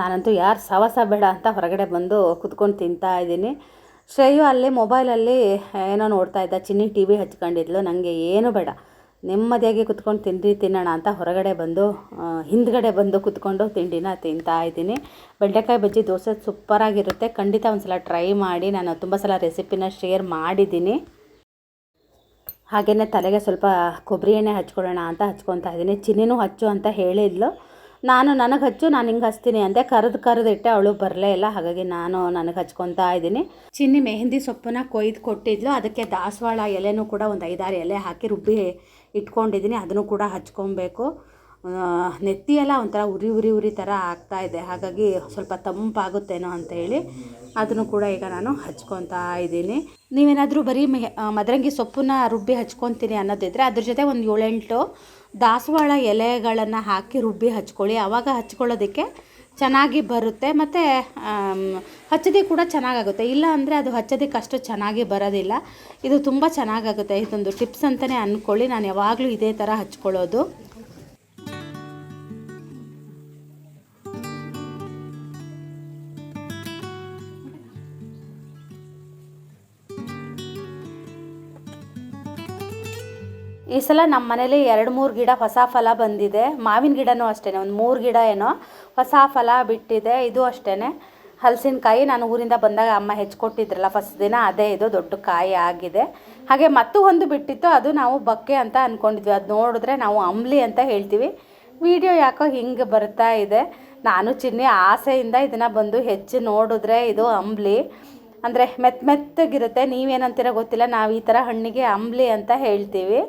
ನಾನಂತೂ ಯಾರು ಸವಾಸ ಬೇಡ ಅಂತ ಹೊರಗಡೆ ಬಂದು ಕುತ್ಕೊಂಡು ತಿಂತಾ ಇದ್ದೀನಿ. ಶ್ರೇಯು ಅಲ್ಲಿ ಮೊಬೈಲಲ್ಲಿ ಏನೋ ನೋಡ್ತಾ ಇದ್ದ. ಚಿನ್ನಿ ಟಿ ವಿ ಹಚ್ಕೊಂಡಿದ್ಲು. ನನಗೆ ಏನು ಬೇಡ. ನೆಮ್ಮದಿಯಾಗಿ ಕುತ್ಕೊಂಡು ತಿಂಡಿ ತಿನ್ನೋಣ ಅಂತ ಹೊರಗಡೆ ಬಂದು ಹಿಂದ್ಗಡೆ ಬಂದು ಕುತ್ಕೊಂಡು ತಿಂಡಿನ ತಿಂತಾ ಇದ್ದೀನಿ. ಬೆಂಡೆಕಾಯಿ ಬಜ್ಜಿ ದೋಸೆ ಸೂಪರಾಗಿರುತ್ತೆ. ಖಂಡಿತ ಒಂದು ಸಲ ಟ್ರೈ ಮಾಡಿ. ನಾನು ತುಂಬ ಸಲ ರೆಸಿಪಿನ ಶೇರ್ ಮಾಡಿದ್ದೀನಿ. ಹಾಗೆಯೇ ತಲೆಗೆ ಸ್ವಲ್ಪ ಕೊಬ್ಬರಿ ಎಣ್ಣೆ ಹಚ್ಕೊಳ್ಳೋಣ ಅಂತ ಹಚ್ಕೊತಾ ಇದ್ದೀನಿ. ಚಿನ್ನಿನೂ ಹಚ್ಚು ಅಂತ ಹೇಳಿದ್ಲು. ನಾನು ನನಗೆ ಹಚ್ಚು, ನಾನು ಹಿಂಗೆ ಹಚ್ತೀನಿ ಅಂದೆ. ಕರೆದು ಕರೆದು ಇಟ್ಟೆ ಅವಳು ಬರಲೇ ಇಲ್ಲ. ಹಾಗಾಗಿ ನಾನು ನನಗೆ ಹಚ್ಕೊತಾ ಇದ್ದೀನಿ. ಚಿನ್ನಿ ಮೆಹಂದಿ ಸೊಪ್ಪನ್ನ ಕೊಯ್ದು ಕೊಟ್ಟಿದ್ಲು. ಅದಕ್ಕೆ ದಾಸವಾಳ ಎಲೆನೂ ಕೂಡ ಒಂದು ಐದಾರು ಎಲೆ ಹಾಕಿ ರುಬ್ಬಿ ಇಟ್ಕೊಂಡಿದ್ದೀನಿ. ಅದನ್ನು ಕೂಡ ಹಚ್ಕೊಬೇಕು. ನೆತ್ತಿ ನೆತ್ತಿಯೆಲ್ಲ ಒಂಥರ ಉರಿ ಉರಿ ಉರಿ ಥರ ಆಗ್ತಾ ಇದೆ. ಹಾಗಾಗಿ ಸ್ವಲ್ಪ ತಂಪಾಗುತ್ತೇನೋ ಅಂತ ಹೇಳಿ ಅದನ್ನು ಕೂಡ ಈಗ ನಾನು ಹಚ್ಕೊತಾ ಇದ್ದೀನಿ. ನೀವೇನಾದರೂ ಬರೀ ಮೆ ಮದರಂಗಿ ಸೊಪ್ಪನ್ನ ರುಬ್ಬಿ ಹಚ್ಕೊತೀನಿ ಅನ್ನೋದಿದ್ರೆ ಅದ್ರ ಜೊತೆ ಒಂದು ಏಳೆಂಟು ದಾಸವಾಳ ಎಲೆಗಳನ್ನು ಹಾಕಿ ರುಬ್ಬಿ ಹಚ್ಕೊಳ್ಳಿ. ಆವಾಗ ಹಚ್ಕೊಳ್ಳೋದಕ್ಕೆ ಚೆನ್ನಾಗಿ ಬರುತ್ತೆ. ಮತ್ತು ಹಚ್ಚೋದಕ್ಕೆ ಕೂಡ ಚೆನ್ನಾಗಾಗುತ್ತೆ. ಇಲ್ಲ ಅಂದರೆ ಅದು ಹಚ್ಚೋದಕ್ಕೆ ಅಷ್ಟು ಚೆನ್ನಾಗಿ ಬರೋದಿಲ್ಲ. ಇದು ತುಂಬ ಚೆನ್ನಾಗಾಗುತ್ತೆ. ಇದೊಂದು ಟಿಪ್ಸ್ ಅಂತಲೇ ಅಂದ್ಕೊಳ್ಳಿ ನಾನು ಯಾವಾಗಲೂ ಇದೇ ಥರ ಹಚ್ಕೊಳ್ಳೋದು. ಈ ಸಲ ನಮ್ಮ ಮನೇಲಿ ಎರಡು ಮೂರು ಗಿಡ ಹೊಸ ಫಲ ಬಂದಿದೆ. ಮಾವಿನ ಗಿಡನೂ ಅಷ್ಟೇ ಒಂದು ಮೂರು ಗಿಡ ಏನೋ ಹೊಸ ಫಲ ಬಿಟ್ಟಿದೆ, ಇದು ಅಷ್ಟೇ ಹಲಸಿನಕಾಯಿ ನಾನು ಊರಿಂದ ಬಂದಾಗ ಅಮ್ಮ ಹೆಚ್ಚಿಕೊಟ್ಟಿದ್ರಲ್ಲ ಫಸ್ಟ್ ದಿನ ಅದೇ ಇದು ದೊಡ್ಡ ಕಾಯಿ ಆಗಿದೆ. ಹಾಗೆ ಮತ್ತು ಒಂದು ಬಿಟ್ಟಿತ್ತು, ಅದು ನಾವು ಬಕ್ಕೆ ಅಂತ ಅಂದ್ಕೊಂಡಿದ್ವಿ ಅದು ನೋಡಿದ್ರೆ ನಾವು ಅಂಬ್ಲಿ ಅಂತ ಹೇಳ್ತೀವಿ. ವಿಡಿಯೋ ಯಾಕೋ ಹಿಂಗೆ ಬರ್ತಾ ಇದೆ. ನಾನು ಚಿನ್ನಿ ಆಸೆಯಿಂದ ಇದನ್ನು ಬಂದು ಹೆಚ್ಚು ನೋಡಿದ್ರೆ ಇದು ಅಂಬ್ಲಿ. ಅಂದರೆ ಮೆತ್ತ ಮೆತ್ತಗಿರುತ್ತೆ, ನೀವೇನಂತೀರ ಗೊತ್ತಿಲ್ಲ, ನಾವು ಈ ಥರ ಹಣ್ಣಿಗೆ ಅಂಬ್ಲಿ ಅಂತ ಹೇಳ್ತೀವಿ.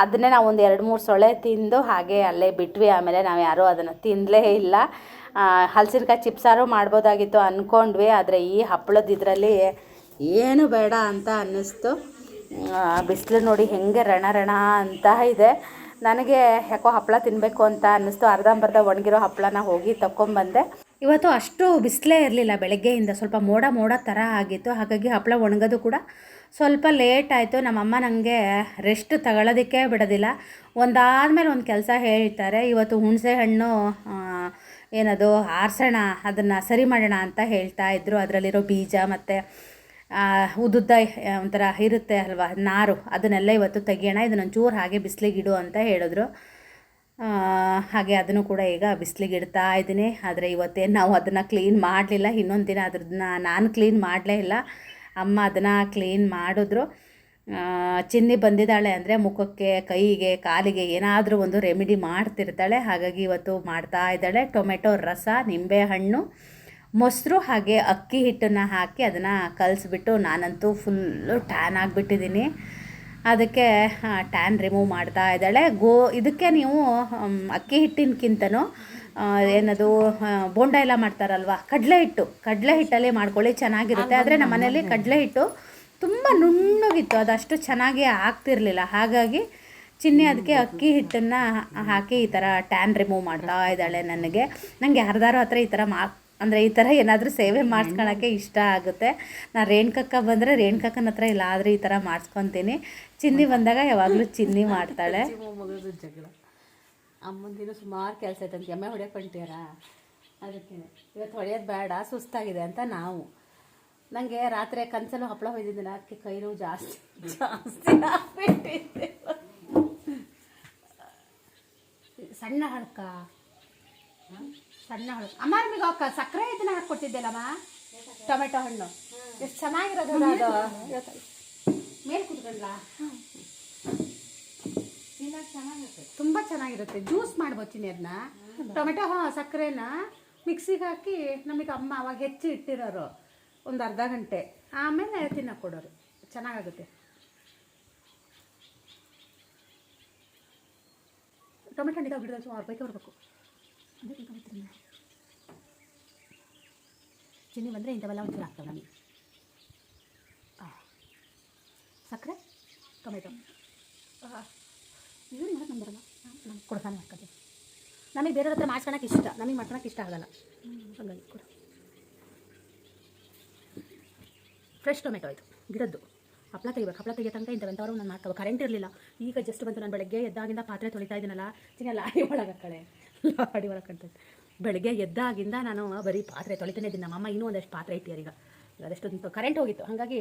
ಅದನ್ನೇ ನಾವು ಒಂದು ಎರಡು ಮೂರು ಸೊಳೆ ತಿಂದು ಹಾಗೆ ಅಲ್ಲೇ ಬಿಟ್ವಿ. ಆಮೇಲೆ ನಾವು ಯಾರೂ ಅದನ್ನು ತಿನ್ನಲೇ ಇಲ್ಲ. ಹಲಸಿನಕಾಯಿ ಚಿಪ್ಸಾರು ಮಾಡ್ಬೋದಾಗಿತ್ತು ಅಂದ್ಕೊಂಡ್ವಿ ಆದರೆ ಈ ಹಪ್ಪಳದ ಇದರಲ್ಲಿ ಏನು ಬೇಡ ಅಂತ ಅನ್ನಿಸ್ತು. ಬಿಸಿಲು ನೋಡಿ ಹೆಂಗೆ ರಣ ರಣ ಅಂತ ಇದೆ. ನನಗೆ ಯಾಕೋ ಹಪ್ಪಳ ತಿನ್ನಬೇಕು ಅಂತ ಅನ್ನಿಸ್ತು. ಅರ್ಧಂಬರ್ಧ ಒಣಗಿರೋ ಹಪ್ಪಳನ ಹೋಗಿ ತಕೊಂಬಂದೆ ಇವತ್ತು ಅಷ್ಟು ಬಿಸಿಲೇ ಇರಲಿಲ್ಲ ಬೆಳಗ್ಗೆಯಿಂದ. ಸ್ವಲ್ಪ ಮೋಡ ಮೋಡ ಥರ ಆಗಿತ್ತು. ಹಾಗಾಗಿ ಹಪ್ಪಳ ಒಣಗೋದು ಕೂಡ ಸ್ವಲ್ಪ ಲೇಟ್ ಆಯಿತು. ನಮ್ಮಮ್ಮ ನನಗೆ ರೆಸ್ಟ್ ತಗೊಳ್ಳೋದಕ್ಕೆ ಬಿಡೋದಿಲ್ಲ. ಒಂದಾದ್ಮೇಲೆ ಒಂದು ಕೆಲಸ ಹೇಳ್ತಾರೆ. ಇವತ್ತು ಹುಣಸೆ ಹಣ್ಣು ಏನದು ಆರಿಸೋಣ ಅದನ್ನು ಸರಿ ಮಾಡೋಣ ಅಂತ ಹೇಳ್ತಾ ಇದ್ದರು ಅದರಲ್ಲಿರೋ ಬೀಜ ಮತ್ತು ಉದ್ದುದ್ದ ಆ, ಒಂಥರ ಇರುತ್ತೆ ಅಲ್ವಾ ನಾರು. ಅದನ್ನೆಲ್ಲ ಇವತ್ತು ತೆಗಿಯೋಣ. ಇದನ್ನ ಒಂಚೂರು ಹಾಗೆ ಬಿಸಿಲಿಗಿಡು ಅಂತ ಹೇಳಿದ್ರು. ಹಾಗೆ ಅದನ್ನು ಕೂಡ ಈಗ ಬಿಸಿಲಿಗೆ ಇಡ್ತಾ ಇದ್ದೀನಿ. ಆದರೆ ಇವತ್ತೇನು ನಾವು ಅದನ್ನು ಕ್ಲೀನ್ ಮಾಡಲಿಲ್ಲ. ಇನ್ನೊಂದು ದಿನ ಅದ್ರದ್ದನ್ನ ನಾನು ಕ್ಲೀನ್ ಮಾಡಲೇ ಇಲ್ಲ. ಅಮ್ಮ ಅದನ್ನು ಕ್ಲೀನ್ ಮಾಡಿದ್ರು. ಚಿನ್ನಿ ಬಂದಿದ್ದಾಳೆ ಅಂದರೆ ಮುಖಕ್ಕೆ, ಕೈಗೆ, ಕಾಲಿಗೆ ಏನಾದರೂ ಒಂದು ರೆಮಿಡಿ ಮಾಡ್ತಿರ್ತಾಳೆ. ಹಾಗಾಗಿ ಇವತ್ತು ಮಾಡ್ತಾ ಇದ್ದಾಳೆ. ಟೊಮೆಟೊ ರಸ ನಿಂಬೆಹಣ್ಣು ಮೊಸರು ಹಾಗೆ ಅಕ್ಕಿ ಹಿಟ್ಟನ್ನು ಹಾಕಿ ಅದನ್ನು ಕಲಿಸ್ಬಿಟ್ಟು ನಾನಂತೂ ಫುಲ್ಲು ಟ್ಯಾನ್ ಆಗಿಬಿಟ್ಟಿದ್ದೀನಿ. ಅದಕ್ಕೆ ಟ್ಯಾನ್ ರಿಮೂವ್ ಮಾಡ್ತಾ ಇದ್ದಾಳೆ. ಗೋ, ಇದಕ್ಕೆ ನೀವು ಅಕ್ಕಿ ಹಿಟ್ಟಿನಕ್ಕಿಂತನೂ ಏನದು ಬೋಂಡ ಎಲ್ಲ ಮಾಡ್ತಾರಲ್ವ? ಕಡಲೆ ಹಿಟ್ಟು. ಕಡಲೆ ಹಿಟ್ಟಲ್ಲೇ ಮಾಡ್ಕೊಳ್ಳಿ, ಚೆನ್ನಾಗಿರುತ್ತೆ. ಆದರೆ ನಮ್ಮ ಮನೇಲಿ ಕಡಲೆ ಹಿಟ್ಟು ತುಂಬ ನುಣ್ಣಗಿತ್ತು. ಅದಷ್ಟು ಚೆನ್ನಾಗಿ ಆಗ್ತಿರ್ಲಿಲ್ಲ. ಹಾಗಾಗಿ ಚಿನ್ನಿ ಅದಕ್ಕೆ ಅಕ್ಕಿ ಹಿಟ್ಟನ್ನು ಹಾಕಿ ಈ ಥರ ಟ್ಯಾನ್ ರಿಮೂವ್ ಮಾಡ್ತಾ ಇದ್ದಾಳೆ ನನಗೆ. ನನಗೆ ಯಾರ್ದಾರು ಹತ್ರ ಈ ಥರ ಮಾ, ಅಂದರೆ ಈ ಥರ ಏನಾದರೂ ಸೇವೆ ಮಾಡಿಸ್ಕೊಳಕ್ಕೆ ಇಷ್ಟ ಆಗುತ್ತೆ. ನಾನು ರೇಣುಕಕ್ಕ ಬಂದರೆ ರೇಣುಕಕ್ಕನ ಹತ್ರ ಇಲ್ಲ ಆದರೆ ಈ ಥರ ಮಾಡಿಸ್ಕೊತೀನಿ. ಚಿನ್ನಿ ಬಂದಾಗ ಯಾವಾಗಲೂ ಚಿನ್ನಿ ಮಾಡ್ತಾಳೆ. ಅಮ್ಮಂದಿನ ಸುಮಾರು ಕೆಲಸ ಐತಂತ ಎಮ್ಮೆ ಹೊಡ್ಯಕ್ಕೆ ಹೊಂಟಿಯಾರ ಅದಕ್ಕೆ ಇವತ್ತು ಹೊಡೆಯೋದು ಬೇಡ ಸುಸ್ತಾಗಿದೆ ಅಂತ ನಾವು. ನನಗೆ ರಾತ್ರಿ ಕನಸಲ್ಲೂ ಹಪ್ಪಳ ಹೊಯ್ದಿದ್ದಿಲ್ಲ. ಅದಕ್ಕೆ ಕೈ ನೋವು ಜಾಸ್ತಿ ಜಾಸ್ತಿ ಸಣ್ಣ ಹಳ್ಕ. ಸಣ್ಣ ಹಳ್ಕ. ಅಮ್ಮ ನಿಮಗೆ ಅವಕ್ಕ ಸಕ್ಕರೆ ಇದನ್ನ ಹಾಕ್ಕೊಟ್ಟಿದ್ದೆಲ್ಲಮ್ಮ ಟೊಮೆಟೊ ಹಣ್ಣು. ಎಷ್ಟು ಚೆನ್ನಾಗಿರೋದು ಮೇಲೆ ಕುತ್ಕೊಂಡ್ಲಾ? ತುಂಬ ಚೆನ್ನಾಗಿರುತ್ತೆ. ಜ್ಯೂಸ್ ಮಾಡ್ಬೋದು ಚಿನ್ನಿ ಅದನ್ನ ಟೊಮೆಟೊ ಹಾಂ ಸಕ್ಕರೆನ ಮಿಕ್ಸಿಗೆ ಹಾಕಿ ನಮಗೆ ಅಮ್ಮ ಅವಾಗ ಹೆಚ್ಚು ಇಟ್ಟಿರೋರು. ಒಂದು ಅರ್ಧ ಗಂಟೆ. ಆಮೇಲೆ ತಿನ್ನಕ್ಕೆ ಕೊಡೋರು. ಚೆನ್ನಾಗಾಗುತ್ತೆ. ಟೊಮೆಟೊ ಹಣ್ಣಿಗೆ ಬಿಡೋದು ಸುಮಾರು ಬೈಕೆ ಬರಬೇಕು. ಚಿನ್ನಿ ಬಂದರೆ ಇಂಥವೆಲ್ಲ ಒಂಚೂರು ಆಗ್ತವೆ ನಮಗೆ. ಸಕ್ಕರೆ ಟೊಮೆಟೊ. ಏನು ಮಾಡಕ್ಕೆ ನಮ್ಗೆ ಬರಲ್ಲ. ನಮ್ಗೆ ಕೊಡ್ತಾನೆ ಮಾಡ್ಕೊತೀವಿ ನಮಗೆ ಬೇರೆಯವ್ರ ಹತ್ರ ಮಾಡ್ಕೊಳಕ್ಕೆ ಇಷ್ಟ. ನಮಗೆ ಮಾಡ್ಕೊಳಕ್ಕೆ ಇಷ್ಟ ಆಗಲ್ಲ. ಹಂಗಾಗಿ ಕೊಡು. ಫ್ರೆಶ್ ಟೊಮೆಟೊ ಆಯಿತು ಗಿಡದ್ದು. ಹಪ್ಪಳ ತೆಗಿಬೇಕು. ಹಪ್ಪಳ ತೆಗಿಯೋ ತನಕ ಇಂಥವಂಥವ್ರು ನಾನು ಮಾಡ್ಕೋ ಕರೆಂಟ್ ಇರಲಿಲ್ಲ. ಈಗ ಜಸ್ಟ್ ಬಂತು ನಾನು ಬೆಳಗ್ಗೆ ಎದ್ದಾಗಿಂದ ಪಾತ್ರೆ ತೊಳಿತಾ ಇದ್ದೀನಲ್ಲ ಚಿನ್ನ ಲಾರಿ ಒಳಗೆ ಕಡೆ ಲಾಡಿ ಒಳಗೆ ಕಾಣ್ತೈತೆ ಬೆಳಗ್ಗೆ ಎದ್ದಾಗಿಂದ ನಾನು ಬರೀ ಪಾತ್ರೆ ತೊಳಿತಾನೆ ಇದ್ದೀನಿ. ನಮ್ಮಮ್ಮ ಇನ್ನೂ ಒಂದಷ್ಟು ಪಾತ್ರೆ ಇಟ್ಟಿದ್ದಾರೆ ಈಗ. ಅದಷ್ಟು ಕರೆಂಟ್ ಹೋಗಿತ್ತು. ಹಾಗಾಗಿ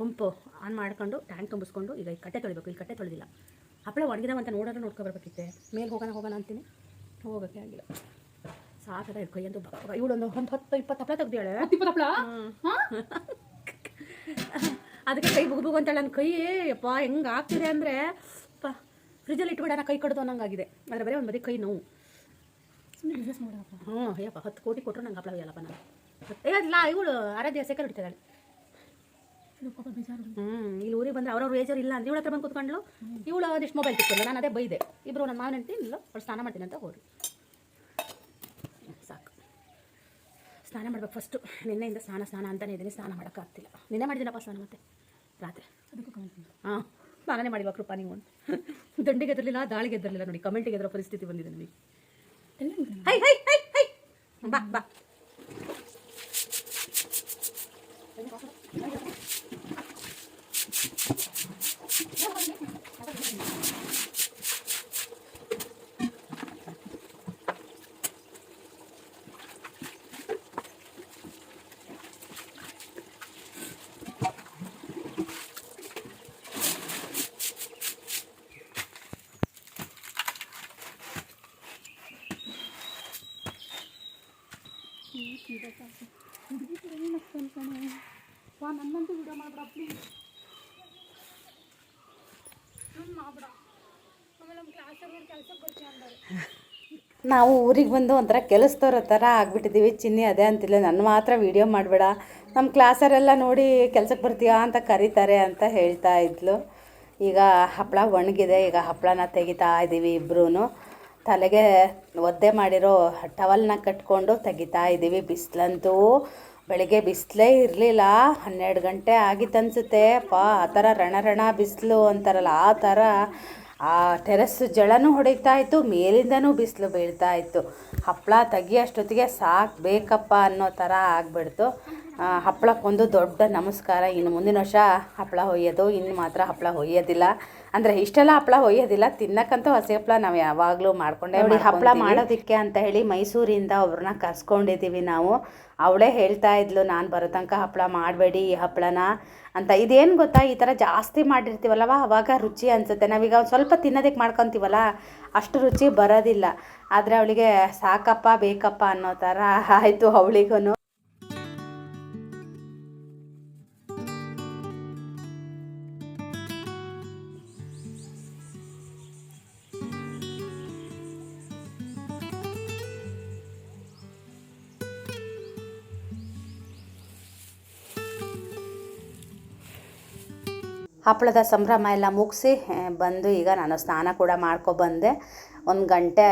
ಪಂಪು ಆನ್ ಮಾಡ್ಕೊಂಡು ಟ್ಯಾಂಕ್ ತುಂಬಿಸ್ಕೊಂಡು, ಈಗ ಈ ಕಟ್ಟೆ ತೊಳಿಬೇಕು. ಇಲ್ಲಿ ಕಟ್ಟೆ ತೊಳೆದಿಲ್ಲ. ಹಪ್ಪಳ ಒಣಗಿದಾವಂತ ನೋಡೋರು ನೋಡ್ಕೊಬರ್ಬೇಕಿತ್ತೆ ಮೇಲೆ ಹೋಗೋಣ ಹೋಗೋಣ ಅಂತೀನಿ. ಹೋಗೋಕ್ಕೆ ಆಗಿಲ್ಲ. ಸಾಕದ ಹಿಡ್ಕೊಯ್ಯಂದು ಇವಳೊಂದು ಒಂದು ಹತ್ತು ಇಪ್ಪತ್ತು ಹಪ್ಪಳ ತೆಗ್ದೇಳೆ ಇಪ್ಪತ್ತು ಹಪ್ಪಳ ಅದಕ್ಕೆ ಕೈ ಬುಗು ಬುಗು ಅಂತೇಳಿ ನನ್ನ ಕೈ ಯಪ್ಪ ಹೆಂಗೆ ಆಗ್ತಿದೆ ಅಂದರೆ ಪ ಫ್ರಿಜ್ಜಲ್ಲಿ ಇಟ್ಬಿಡೋಣ ಕೈ ಕಡ್ದು ಅನ್ನಂಗಾಗಿದೆ. ಆದರೆ ಬರೀ ಒಂದು ಬದಿ ಕೈ ನೋವು. ಹ್ಞೂ ಅಯ್ಯಪ್ಪ ಹತ್ತು ಕೋಟಿ ಕೊಟ್ಟರು ನಂಗೆ ಹಪ್ಪಳ ಒಯ್ಯಲ್ಲಪ್ಪ ನಾನು. ಏ ಅಲ್ಲ ಇವಳು ಆರಾಧ್ಯ ಸೈಕಲ್ ಹೊಡಿತಿದ್ದಾಳೆ. ಹ್ಞೂ ಇಲ್ಲಿ ಊರಿಗೆ ಬಂದ್ರೆ ಅವ್ರವ್ರ ಏಜರ್ ಇಲ್ಲ ಅಂದ್ರೆ ಇವಳ ಹತ್ರ ಬಂದು ಕೂತ್ಕೊಂಡ್ಲು ಇವಳು ಒಂದಿಷ್ಟು ಮೊಬೈಲ್ ತಿಕ್ಕೊಂಡು ನಾನು ಅದೇ ಬೈದೆ. ಇಬ್ರು ನನ್ನ ಮಾವನ ಹೆಂಡತಿ ಇಲ್ಲ ಅವ್ರು ಸ್ನಾನ ಮಾಡ್ತೀನಿ ಅಂತ ಹೋದ್ರು. ಸಾಕು. ಸ್ನಾನ ಮಾಡ್ಬೇಕು ಫಸ್ಟು ನಿನ್ನೆಯಿಂದ ಸ್ನಾನ ಸ್ನಾನ ಅಂತಾನೆ ಇದ್ದೀನಿ. ಸ್ನಾನ ಮಾಡೋಕ್ಕಾಗ್ತಿಲ್ಲ. ನಿನ್ನೆ ಮಾಡಿದ್ದೀನಪ್ಪ ಸ್ನಾನ ಮತ್ತೆ? ರಾತ್ರಿ. ಹಾಂ ಸ್ನಾನನೇ ಮಾಡಿಲ್ವಾ ಕೃಪಾ ನೀವು ದಂಡಿಗೆ ಎದ್ರಲಿಲ್ಲ ದಾಳಿಗೆ ಎದ್ರಲಿಲ್ಲ ನೋಡಿ. ಕಮೆಂಟಿಗೆ ಎದುರೋ ಪರಿಸ್ಥಿತಿ ಬಂದಿದೆ ನಿಮಗೆ. Hi hi hi hi. ಬಾ ಬಾ ವಾ ನನ್ನಂತೂ ವಿಡಿಯೋ ಮಾಡ್ಬಿಡ ಪ್ಲೀಸ್ ನಾನು ಮಾಡ್ಬಿಡ ಆಮೇಲೆ ನಮ್ಮ ಕ್ಲಾಸಲ್ಲಿ ಕೆಲ್ಸಕ್ಕೆ ಬರ್ತೀವಿ ಅಂತಾರೆ ನಾವು ಊರಿಗೆ ಬಂದು ಒಂಥರ ಕೆಲಸದವ್ರ ಥರ ಆಗಿಬಿಟ್ಟಿದ್ದೀವಿ ಚಿನ್ನಿ, ಅದೇ ಅಂತಿಲ್ಲ ನನ್ನ ಮಾತ್ರ ವೀಡಿಯೋ ಮಾಡಬೇಡ ನಮ್ಮ ಕ್ಲಾಸರೆಲ್ಲ ನೋಡಿ ಕೆಲಸಕ್ಕೆ ಬರ್ತೀಯಾ ಅಂತ ಕರೀತಾರೆ ಅಂತ ಹೇಳ್ತಾ ಇದ್ಲು. ಈಗ ಹಪ್ಪಳ ಒಣಗಿದೆ, ಈಗ ಹಪ್ಪಳನ ತೆಗಿತಾ ಇದ್ದೀವಿ ಇಬ್ಬರೂ ತಲೆಗೆ ಒದ್ದೆ ಮಾಡಿರೋ ಟವಲ್ನ ಕಟ್ಕೊಂಡು ತೆಗಿತಾ ಇದ್ದೀವಿ ಬಿಸಿಲಂತೂ. ಬೆಳಿಗ್ಗೆ ಬಿಸಿಲೇ ಇರಲಿಲ್ಲ, ಹನ್ನೆರಡು ಗಂಟೆ ಆಗಿತ್ತು ಅನಿಸುತ್ತೆ ಪಾ ಆ ಥರ ರಣ ರಣ ಬಿಸಿಲು ಅಂತಾರಲ್ಲ, ಆ ಥರ ಆ ಟೆರೆಸ್ ಜಳನೂ ಹೊಡಿತಾ ಇತ್ತು, ಮೇಲಿಂದನೂ ಬಿಸಿಲು ಬೀಳ್ತಾ ಇತ್ತು. ಹಪ್ಪಳ ತೆಗಿಯೋಷ್ಟೊತ್ತಿಗೆ ಸಾಕು ಬೇಕಪ್ಪ ಅನ್ನೋ ಥರ ಆಗಿಬಿಡ್ತು. ಹಪ್ಪಳಕ್ಕೊಂದು ದೊಡ್ಡ ನಮಸ್ಕಾರ. ಇನ್ನು ಮುಂದಿನ ವರ್ಷ ಹಪ್ಪಳ ಹೊಯ್ಯೋದು, ಇನ್ನು ಮಾತ್ರ ಹಪ್ಪಳ ಹೊಯ್ಯೋದಿಲ್ಲ. ಅಂದರೆ ಇಷ್ಟೆಲ್ಲ ಹಪ್ಪಳ ಒಯ್ಯೋದಿಲ್ಲ ತಿನ್ನಕ್ಕಂತೂ ಹಸಿ ಹಪ್ಪಳ ನಾವು ಯಾವಾಗಲೂ ಮಾಡ್ಕೊಂಡೆ ನೋಡಿ ಹಪ್ಪಳ ಮಾಡೋದಕ್ಕೆ ಅಂತ ಹೇಳಿ ಮೈಸೂರಿಂದ ಒಬ್ರನ್ನ ಕರ್ಸ್ಕೊಂಡಿದ್ದೀವಿ ನಾವು. ಅವಳೇ ಹೇಳ್ತಾ ಇದ್ಲು ನಾನು ಬರೋ ತನಕ ಹಪ್ಪಳ ಮಾಡಬೇಡಿ ಈ ಹಪ್ಪಳನ ಅಂತ. ಇದೇನು ಗೊತ್ತಾ ಈ ಥರ ಜಾಸ್ತಿ ಮಾಡಿರ್ತೀವಲ್ಲವ ಅವಾಗ ರುಚಿ ಅನಿಸುತ್ತೆ. ನಾವೀಗ ಒಂದು ಸ್ವಲ್ಪ ತಿನ್ನೋದಕ್ಕೆ ಮಾಡ್ಕೊತೀವಲ್ಲ ಅಷ್ಟು ರುಚಿ ಬರೋದಿಲ್ಲ. ಆದರೆ ಅವಳಿಗೆ ಸಾಕಪ್ಪ ಬೇಕಪ್ಪ ಅನ್ನೋ ಥರ ಆಯಿತು ಅವಳಿಗೂ ಹಪ್ಪಳದ ಸಂಭ್ರಮ ಎಲ್ಲ ಮುಗಿಸಿ ಬಂದು ಈಗ ನಾನು ಸ್ನಾನ ಕೂಡ ಮಾಡ್ಕೊಬಂದೆ ಒಂದು ಗಂಟೆ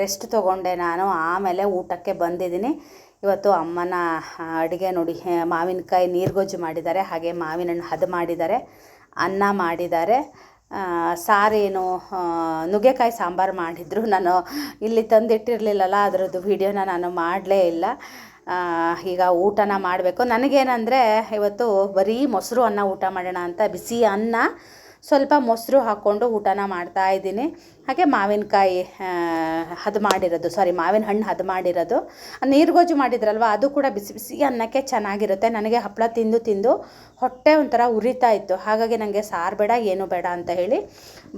ರೆಸ್ಟ್ ತೊಗೊಂಡೆ ನಾನು, ಆಮೇಲೆ ಊಟಕ್ಕೆ ಬಂದಿದ್ದೀನಿ. ಇವತ್ತು ಅಮ್ಮನ ಅಡುಗೆ ನೋಡಿ ಮಾವಿನಕಾಯಿ ನೀರ್ಗೊಜ್ಜು ಮಾಡಿದ್ದಾರೆ, ಹಾಗೆ ಮಾವಿನ ಹಣ್ಣು ಹದ ಮಾಡಿದ್ದಾರೆ, ಅನ್ನ ಮಾಡಿದ್ದಾರೆ. ಸಾರೇನು ನುಗ್ಗೆಕಾಯಿ ಸಾಂಬಾರು ಮಾಡಿದ್ರು. ನಾನು ಇಲ್ಲಿ ತಂದಿಟ್ಟಿರಲಿಲ್ಲಲ್ಲ, ಅದರದ್ದು ವೀಡಿಯೋನ ನಾನು ಮಾಡಲೇ ಇಲ್ಲ. ಈಗ ಊಟನ ಮಾಡಬೇಕು. ನನಗೇನಂದರೆ ಇವತ್ತು ಬರೀ ಮೊಸರು ಅನ್ನ ಊಟ ಮಾಡೋಣ ಅಂತ ಬಿಸಿ ಅನ್ನ ಸ್ವಲ್ಪ ಮೊಸರು ಹಾಕ್ಕೊಂಡು ಊಟನ ಮಾಡ್ತಾ ಇದ್ದೀನಿ. ಹಾಗೆ ಮಾವಿನಕಾಯಿ ಹದ ಮಾಡಿರೋದು ಸಾರಿ ಮಾವಿನ ಹಣ್ಣು ಹದ ಮಾಡಿರೋದು. ನೀರ್ಗೊಜ್ಜು ಮಾಡಿದ್ರಲ್ವ, ಅದು ಕೂಡ ಬಿಸಿ ಬಿಸಿ ಅನ್ನಕ್ಕೆ ಚೆನ್ನಾಗಿರುತ್ತೆ. ನನಗೆ ಹಪ್ಪಳ ತಿಂದು ತಿಂದು ಹೊಟ್ಟೆ ಒಂಥರ ಉರಿತಾ ಇತ್ತು. ಹಾಗಾಗಿ ನನಗೆ ಸಾರು ಬೇಡ, ಏನು ಬೇಡ ಅಂತ ಹೇಳಿ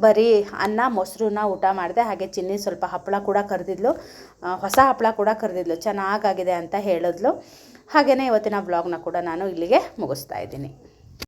ಬರೀ ಅನ್ನ, ಮೊಸರನ್ನ ಊಟ ಮಾಡಿದೆ. ಹಾಗೆ ಚಿನ್ನಿ ಸ್ವಲ್ಪ ಹಪ್ಪಳ ಕೂಡ ಕರೆದಿದ್ಲು. ಹೊಸ ಹಪ್ಪಳ ಕೂಡ ಕರೆದಿದ್ಲು. ಚೆನ್ನಾಗಾಗಿದೆ ಅಂತ ಹೇಳಿದ್ಲು. ಹಾಗೆಯೇ ಇವತ್ತಿನ ಬ್ಲಾಗ್ನ ಕೂಡ ನಾನು ಇಲ್ಲಿಗೆ ಮುಗಿಸ್ತಾ ಇದ್ದೀನಿ.